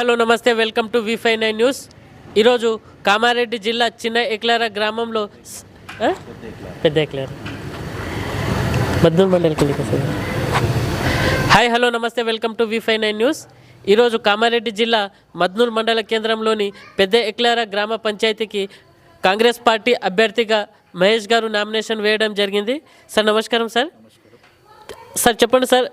Hello నమస్తే welcome to V five nine news. ఈరోజు కామారెడ్డి జిల్లా చిన్న ఎక్లార గ్రామంలో పెద్ద ఎక్లార? బద్దూర్ మండల్ హాయ్ హలో నమస్తే welcome to V five nine news. ఈరోజు కామారెడ్డి జిల్లా మద్నూర్ మండల కేంద్రంలోని పెద్ద ఎక్లార గ్రామ పంచాయతీకి కాంగ్రెస్ పార్టీ అభ్యర్థిగా మహేష్ గారు నామినేషన్ వేయడం జరిగింది. సార్ నమస్కారం సార్. సార్ చెప్పండి సార్.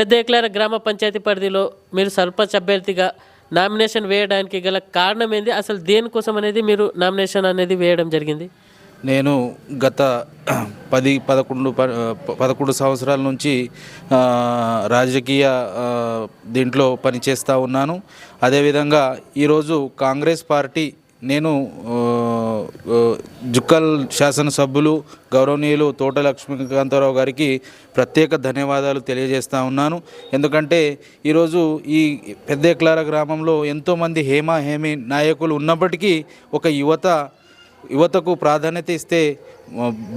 పెద్ద ఎక్లార గ్రామ పంచాయతీ పరిధిలో మీరు సర్పంచ్ అభ్యర్థిగా నామినేషన్ వేయడానికి గల కారణం ఏంది? అసలు దేనికోసం అనేది మీరు నామినేషన్ అనేది వేయడం జరిగింది? నేను గత పది పదకొండు ప- పదకొండు సంవత్సరాల నుంచి రాజకీయ దీంట్లో పనిచేస్తూ ఉన్నాను. అదేవిధంగా ఈరోజు కాంగ్రెస్ పార్టీ నేను జుక్కల్ శాసనసభ్యులు గౌరవనీయులు తోట లక్ష్మీకాంతారావు గారికి ప్రత్యేక ధన్యవాదాలు తెలియజేస్తా ఉన్నాను. ఎందుకంటే ఈరోజు ఈ పెద్ద ఎక్లార గ్రామంలో ఎంతోమంది హేమ హేమి నాయకులు ఉన్నప్పటికీ ఒక యువత యువతకు ప్రాధాన్యత ఇస్తే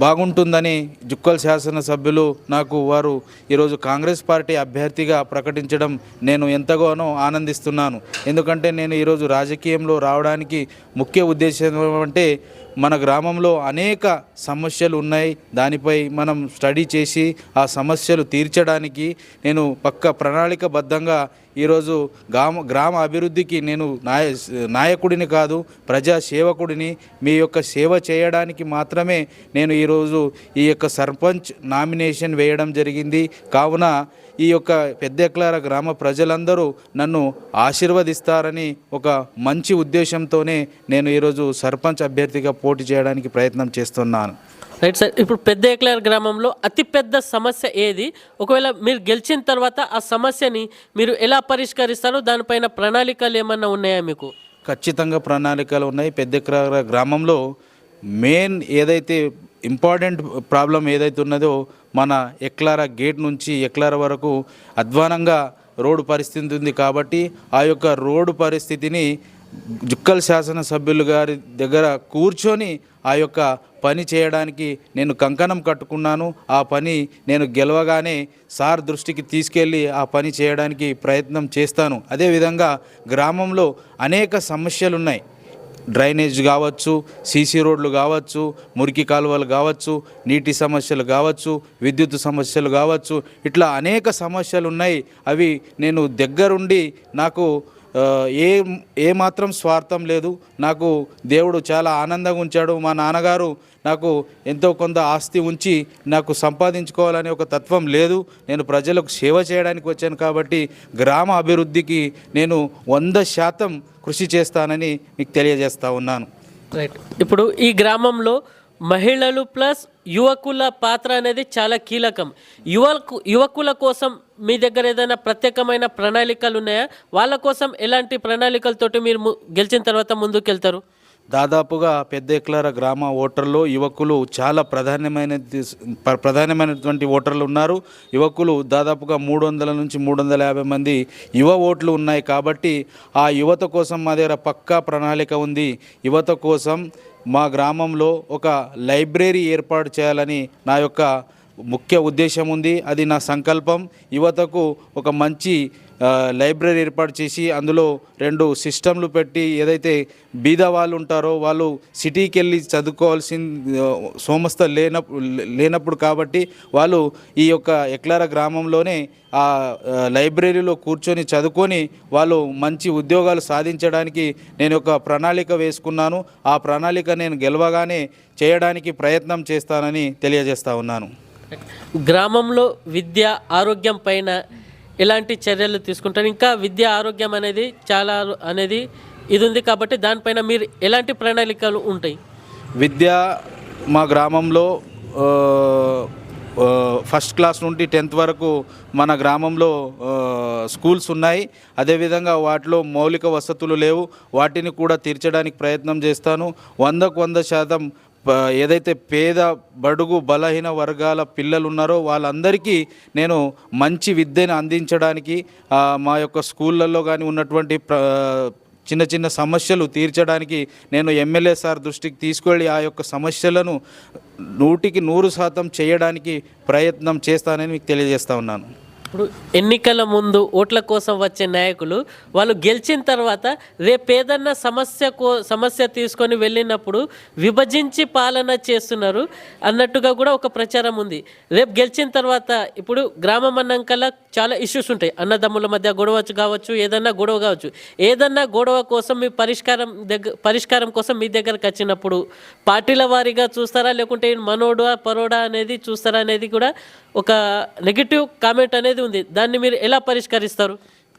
బాగుంటుందని జుక్కల్ శాసనసభ్యులు నాకు వారు ఈరోజు కాంగ్రెస్ పార్టీ అభ్యర్థిగా ప్రకటించడం నేను ఎంతగానో ఆనందిస్తున్నాను. ఎందుకంటే నేను ఈరోజు రాజకీయంలో రావడానికి ముఖ్య ఉద్దేశం అంటే మన గ్రామంలో అనేక సమస్యలు ఉన్నాయి. దానిపై మనం స్టడీ చేసి ఆ సమస్యలు తీర్చడానికి నేను పక్క ప్రణాళికబద్ధంగా ఈరోజు గ్రామ గ్రామ అభివృద్ధికి నేను నాయ నాయకుడిని కాదు ప్రజా సేవకుడిని మీ యొక్క సేవ చేయడానికి మాత్రమే నేను ఈరోజు ఈ యొక్క సర్పంచ్ నామినేషన్ వేయడం జరిగింది. కావున ఈ యొక్క పెద్దెక్లార గ్రామ ప్రజలందరూ నన్ను ఆశీర్వదిస్తారని ఒక మంచి ఉద్దేశంతోనే నేను ఈరోజు సర్పంచ్ అభ్యర్థిగా పోటీ చేయడానికి ప్రయత్నం చేస్తున్నాను. రైట్ సార్ ఇప్పుడు పెద్ద ఎక్లార్ గ్రామంలో అతిపెద్ద సమస్య ఏది? ఒకవేళ మీరు గెలిచిన తర్వాత ఆ సమస్యని మీరు ఎలా పరిష్కరిస్తారో? దానిపైన ప్రణాళికలు ఏమన్నా ఉన్నాయా మీకు? ఖచ్చితంగా ప్రణాళికలు ఉన్నాయి. పెద్దెక్లార గ్రామంలో మెయిన్ ఏదైతే ఇంపార్టెంట్ ప్రాబ్లం ఏదైతే ఉన్నదో మన ఎక్లార గేట్ నుంచి ఎక్లార వరకు అధ్వానంగా రోడ్డు పరిస్థితి ఉంది కాబట్టి ఆ యొక్క రోడ్డు పరిస్థితిని జుక్కల్ శాసనసభ్యులు గారి దగ్గర కూర్చొని ఆ యొక్క పని చేయడానికి నేను కంకణం కట్టుకున్నాను. ఆ పని నేను గెలవగానే సార్ దృష్టికి తీసుకెళ్ళి ఆ పని చేయడానికి ప్రయత్నం చేస్తాను. అదేవిధంగా గ్రామంలో అనేక సమస్యలు ఉన్నాయి డ్రైనేజ్ కావచ్చు సీసీ రోడ్లు కావచ్చు మురికి కాలువలు కావచ్చు నీటి సమస్యలు కావచ్చు విద్యుత్ సమస్యలు కావచ్చు ఇట్లా అనేక సమస్యలు ఉన్నాయి. అవి నేను దగ్గరుండి నాకు ఏ ఏ మాత్రం స్వార్థం లేదు. నాకు దేవుడు చాలా ఆనందంగా ఉంచాడు. మా నాన్నగారు నాకు ఎంతో కొంత ఆస్తి ఉంచి నాకు సంపాదించుకోవాలనే ఒక తత్వం లేదు. నేను ప్రజలకు సేవ చేయడానికి వచ్చాను కాబట్టి గ్రామ అభివృద్ధికి నేను వంద శాతం కృషి చేస్తానని మీకు తెలియజేస్తా ఉన్నాను. రైట్ ఇప్పుడు ఈ గ్రామంలో మహిళలు ప్లస్ యువకుల పాత్ర అనేది చాలా కీలకం. యువకు యువకుల కోసం మీ దగ్గర ఏదైనా ప్రత్యేకమైన ప్రణాళికలు ఉన్నాయా? వాళ్ళ కోసం ఎలాంటి ప్రణాళికలతోటి మీరు గెలిచిన తర్వాత ముందుకెళ్తారు? దాదాపుగా పెద్ద ఎక్లార గ్రామ ఓటర్లు యువకులు చాలా ప్రధానమైన ప్రధానమైనటువంటి ఓటర్లు ఉన్నారు. యువకులు దాదాపుగా మూడు వందల నుంచి మూడు వందల యాభై మంది యువ ఓట్లు ఉన్నాయి కాబట్టి ఆ యువత కోసం మా దగ్గర పక్కా ప్రణాళిక ఉంది. యువత కోసం మా గ్రామంలో ఒక లైబ్రరీ ఏర్పాటు చేయాలని నా యొక్క ముఖ్య ఉద్దేశం ఉంది. అది నా సంకల్పం. యువతకు ఒక మంచి లైబ్రరీ ఏర్పాటు చేసి అందులో రెండు సిస్టంలు పెట్టి ఏదైతే బీద వాళ్ళు ఉంటారో వాళ్ళు సిటీకి వెళ్ళి చదువుకోవాల్సిన సోమస్థ లేనప్పుడు లేనప్పుడు కాబట్టి వాళ్ళు ఈ యొక్క ఎక్లార గ్రామంలోనే ఆ, లైబ్రరీలో కూర్చొని చదువుకొని వాళ్ళు మంచి ఉద్యోగాలు సాధించడానికి నేను ఒక ప్రణాళిక వేసుకున్నాను. ఆ ప్రణాళిక నేను గెలవగానే చేయడానికి ప్రయత్నం చేస్తానని తెలియజేస్తా ఉన్నాను. గ్రామంలో విద్య ఆరోగ్యం పైన ఎలాంటి చర్యలు తీసుకుంటారు. ఇంకా విద్య ఆరోగ్యం అనేది చాలా అనేది ఇది ఉంది కాబట్టి దానిపైన మీరు ఎలాంటి ప్రణాళికలు ఉంటాయి? విద్య మా గ్రామంలో ఫస్ట్ క్లాస్ నుండి టెన్త్ వరకు మన గ్రామంలో స్కూల్స్ ఉన్నాయి. అదేవిధంగా వాటిలో మౌలిక వసతులు లేవు. వాటిని కూడా తీర్చడానికి ప్రయత్నం చేస్తాను. వందకు వంద శాతం ఏదైతే పేద బడుగు బలహీన వర్గాల పిల్లలు ఉన్నారో వాళ్ళందరికీ నేను మంచి విద్యను అందించడానికి మా యొక్క స్కూళ్ళల్లో కానీ ఉన్నటువంటి ప్ర చిన్న చిన్న సమస్యలు తీర్చడానికి నేను ఎమ్మెల్యే సార్ దృష్టికి తీసుకెళ్ళి ఆ యొక్క సమస్యలను నూటికి నూరు శాతం చేయడానికి ప్రయత్నం చేస్తానని మీకు తెలియజేస్తా ఉన్నాను. ఇప్పుడు ఎన్నికల ముందు ఓట్ల కోసం వచ్చే నాయకులు వాళ్ళు గెలిచిన తర్వాత రేపు ఏదన్నా సమస్య కో సమస్య తీసుకొని వెళ్ళినప్పుడు విభజించి పాలన చేస్తున్నారు అన్నట్టుగా కూడా ఒక ప్రచారం ఉంది. రేపు గెలిచిన తర్వాత ఇప్పుడు గ్రామం అన్నాకల్లా చాలా ఇష్యూస్ ఉంటాయి. అన్నదమ్ముల మధ్య గొడవ కావచ్చు ఏదన్నా గొడవ కావచ్చు. ఏదన్నా గొడవ కోసం మీ పరిష్కారం దగ్గర పరిష్కారం కోసం మీ దగ్గరకు వచ్చినప్పుడు పార్టీల వారీగా చూస్తారా? లేకుంటే మనోడా పరోడా అనేది చూస్తారా అనేది కూడా ఒక నెగిటివ్ కామెంట్ అనేది ఉంది. దాన్ని మీరు ఎలా పరిష్కరిస్తారు?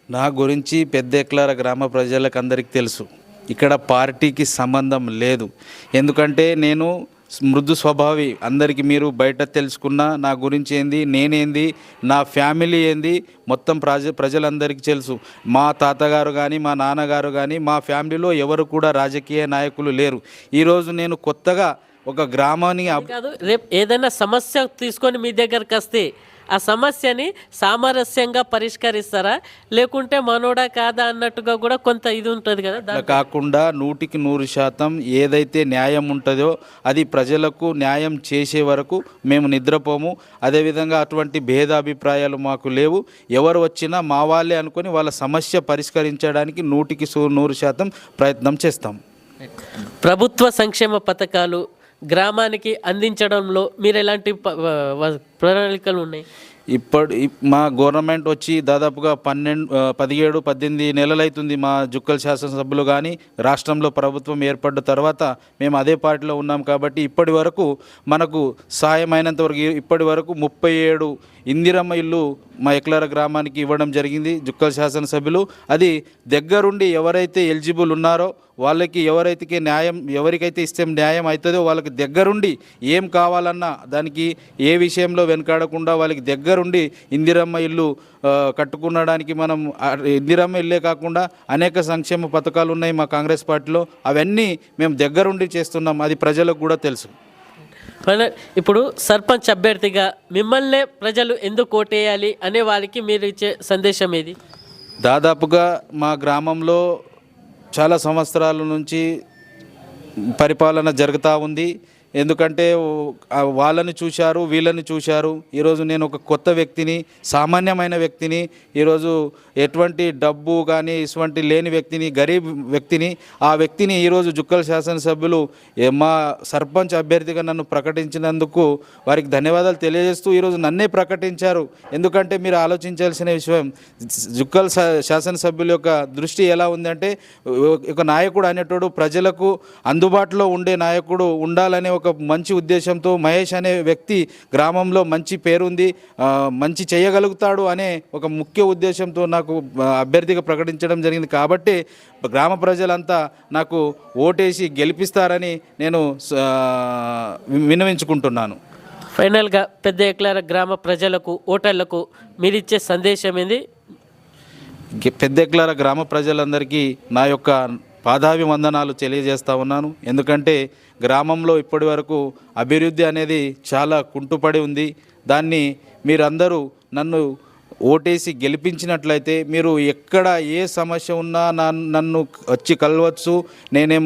నా గురించి పెద్ద ఎక్లార గ్రామ ప్రజలకు అందరికీ తెలుసు. ఇక్కడ పార్టీకి సంబంధం లేదు. ఎందుకంటే నేను మృదు స్వభావి. అందరికీ మీరు బయట తెలుసుకున్న నా గురించి ఏంది నేనేంది నా ఫ్యామిలీ ఏంది మొత్తం ప్రజ ప్రజలందరికీ తెలుసు. మా తాతగారు కానీ మా నాన్నగారు కానీ మా ఫ్యామిలీలో ఎవరు కూడా రాజకీయ నాయకులు లేరు. ఈరోజు నేను కొత్తగా ఒక గ్రామాన్ని కాదు రేపు ఏదైనా సమస్య తీసుకొని మీ దగ్గరకు వస్తే ఆ సమస్యని సామరస్యంగా పరిష్కరిస్తారా? లేకుంటే మనోడా కాదా అన్నట్టుగా కూడా కొంత ఇది ఉంటుంది కదా అట్లా కాకుండా నూటికి నూరు శాతం ఏదైతే న్యాయం ఉంటుందో అది ప్రజలకు న్యాయం చేసే వరకు మేము నిద్రపోము. అదేవిధంగా అటువంటి భేదాభిప్రాయాలు మాకు లేవు. ఎవరు వచ్చినా మా వాళ్ళే అనుకొని వాళ్ళ సమస్య పరిష్కరించడానికి నూటికి సు- నూరు శాతం ప్రయత్నం చేస్తాం. ప్రభుత్వ సంక్షేమ పథకాలు గ్రామానికి అందించడంలో మీరు ఎలాంటి ప్రణాళికలు ఉన్నాయి? ఇప్పుడు మా గవర్నమెంట్ వచ్చి దాదాపుగా పన్నెండు పదిహేడు పద్దెనిమిది నెలలైతుంది మా జుక్కల్ శాసనసభ్యులు కానీ రాష్ట్రంలో ప్రభుత్వం ఏర్పడ్డ తర్వాత మేము అదే పార్టీలో ఉన్నాం కాబట్టి ఇప్పటి వరకు మనకు సాయమైనంత వరకు ఇప్పటి వరకు ముప్పై ఏడు ఇందిరమ్మ ఇల్లు మా ఎక్లార గ్రామానికి ఇవ్వడం జరిగింది జుక్కల్ శాసనసభ్యులు. అది దగ్గరుండి ఎవరైతే ఎలిజిబుల్ ఉన్నారో వాళ్ళకి ఎవరైతే న్యాయం ఎవరికైతే ఇస్తే న్యాయం అవుతుందో వాళ్ళకి దగ్గరుండి ఏం కావాలన్నా దానికి ఏ విషయంలో వెనకాడకుండా వాళ్ళకి దగ్గరుండి ఇందిరమ్మ ఇల్లు కట్టుకునడానికి మనం ఇందిరమ్మ ఇల్లే కాకుండా అనేక సంక్షేమ పథకాలు ఉన్నాయి మా కాంగ్రెస్ పార్టీలో. అవన్నీ మేము దగ్గరుండి చేస్తున్నాం. అది ప్రజలకు కూడా తెలుసు. ఇప్పుడు సర్పంచ్ అభ్యర్థిగా మిమ్మల్నే ప్రజలు ఎందుకు ఓటేయాలి అనే వారికి మీరు ఇచ్చే సందేశం ఏది? దాదాపుగా మా గ్రామంలో చాలా సంవత్సరాల నుంచి పరిపాలన జరుగుతూ ఉంది. ఎందుకంటే వాళ్ళని చూశారు వీళ్ళని చూశారు. ఈరోజు నేను ఒక కొత్త వ్యక్తిని సామాన్యమైన వ్యక్తిని ఈరోజు ఎటువంటి డబ్బు కానీ ఇటువంటి లేని వ్యక్తిని గరీబ్ వ్యక్తిని ఆ వ్యక్తిని ఈరోజు జుక్కల్ శాసనసభ్యులు మా సర్పంచ్ అభ్యర్థిగా నన్ను ప్రకటించినందుకు వారికి ధన్యవాదాలు తెలియజేస్తూ ఈరోజు నన్నే ప్రకటించారు. ఎందుకంటే మీరు ఆలోచించాల్సిన విషయం జుక్కల్ శా- శాసనసభ్యుల యొక్క దృష్టి ఎలా ఉందంటే ఒక నాయకుడు అనేటోడు ప్రజలకు అందుబాటులో ఉండే నాయకుడు ఉండాలనే ఒక మంచి ఉద్దేశంతో మహేష్ అనే వ్యక్తి గ్రామంలో మంచి పేరుంది మంచి చేయగలుగుతాడు అనే ఒక ముఖ్య ఉద్దేశంతో నాకు అభ్యర్థిగా ప్రకటించడం జరిగింది. కాబట్టి గ్రామ ప్రజలంతా నాకు ఓటేసి గెలిపిస్తారని నేను విన్నవించుకుంటున్నాను. ఫైనల్గా పెద్ద ఎక్లార గ్రామ ప్రజలకు ఓటర్లకు మీరు ఇచ్చే సందేశం ఏంది? గె- పెద్దెక్లార గ్రామ ప్రజలందరికీ నా యొక్క పాదాభివందనాలు తెలియజేస్తా ఉన్నాను. ఎందుకంటే గ్రామంలో ఇప్పటి వరకు అభివృద్ధి అనేది చాలా కుంటుపడి ఉంది. దాన్ని మీరందరూ నన్ను ఓటేసి గెలిపించినట్లయితే మీరు ఎక్కడ ఏ సమస్య ఉన్నా నన్ను వచ్చి కలవచ్చు. నేనేం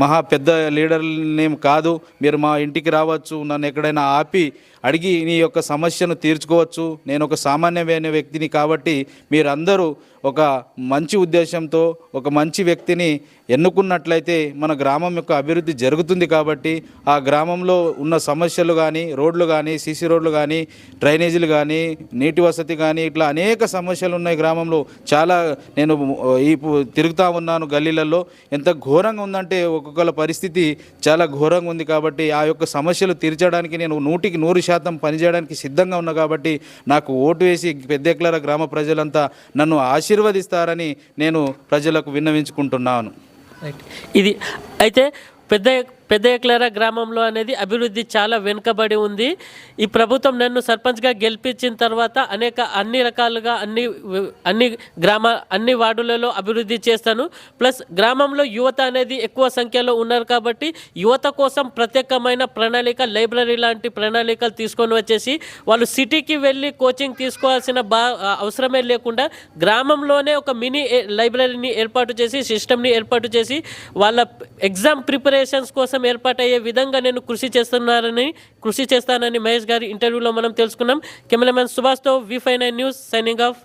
మహా పెద్ద లీడర్నేం కాదు. మీరు మా ఇంటికి రావచ్చు. నన్ను ఎక్కడైనా ఆపి అడిగి నీ యొక్క సమస్యను తీర్చుకోవచ్చు. నేను ఒక సామాన్యమైన వ్యక్తిని కాబట్టి మీరందరూ ఒక మంచి ఉద్దేశంతో ఒక మంచి వ్యక్తిని ఎన్నుకున్నట్లయితే మన గ్రామం యొక్క అభివృద్ధి జరుగుతుంది కాబట్టి ఆ గ్రామంలో ఉన్న సమస్యలు కానీ రోడ్లు కానీ సీసీ రోడ్లు కానీ డ్రైనేజీలు కానీ నీటి వసతి కానీ ఇట్లా అనేక సమస్యలు ఉన్నాయి గ్రామంలో. చాలా నేను ఈ తిరుగుతూ ఉన్నాను గల్లీలలో. ఎంత ఘోరంగా ఉందంటే ఒక్కొక్కల పరిస్థితి చాలా ఘోరంగా ఉంది కాబట్టి ఆ యొక్క సమస్యలు తీర్చడానికి నేను నూటికి నూరు శాతం పనిచేయడానికి సిద్ధంగా ఉన్నా కాబట్టి నాకు ఓటు వేసి పెద్దెక్లర గ్రామ ప్రజలంతా నన్ను ఆశీర్వదిస్తారని నేను ప్రజలకు విన్నవించుకుంటున్నాను. ఇది అయితే పెద్ద పెద్ద గ్రామంలో అనేది అభివృద్ధి చాలా వెనుకబడి ఉంది. ఈ ప్రభుత్వం నన్ను సర్పంచ్గా గెలిపించిన తర్వాత అనేక అన్ని రకాలుగా అన్ని అన్ని గ్రామ అన్ని వార్డులలో అభివృద్ధి చేస్తాను. ప్లస్ గ్రామంలో యువత అనేది ఎక్కువ సంఖ్యలో ఉన్నారు కాబట్టి యువత కోసం ప్రత్యేకమైన ప్రణాళిక లైబ్రరీ లాంటి ప్రణాళికలు తీసుకొని వచ్చేసి వాళ్ళు సిటీకి వెళ్ళి కోచింగ్ తీసుకోవాల్సిన బా అవసరమే లేకుండా గ్రామంలోనే ఒక మినీ లైబ్రరీని ఏర్పాటు చేసి సిస్టమ్ని ఏర్పాటు చేసి వాళ్ళ ఎగ్జామ్ ప్రిపరేషన్స్ కోసం అవకాశం ఏర్పాటయ్యే విధంగా నేను కృషి చేస్తున్నానని కృషి చేస్తానని మహేష్ గారి ఇంటర్వ్యూలో మనం తెలుసుకున్నాం. Cameraman సుభాష్తో V five nine news signing off.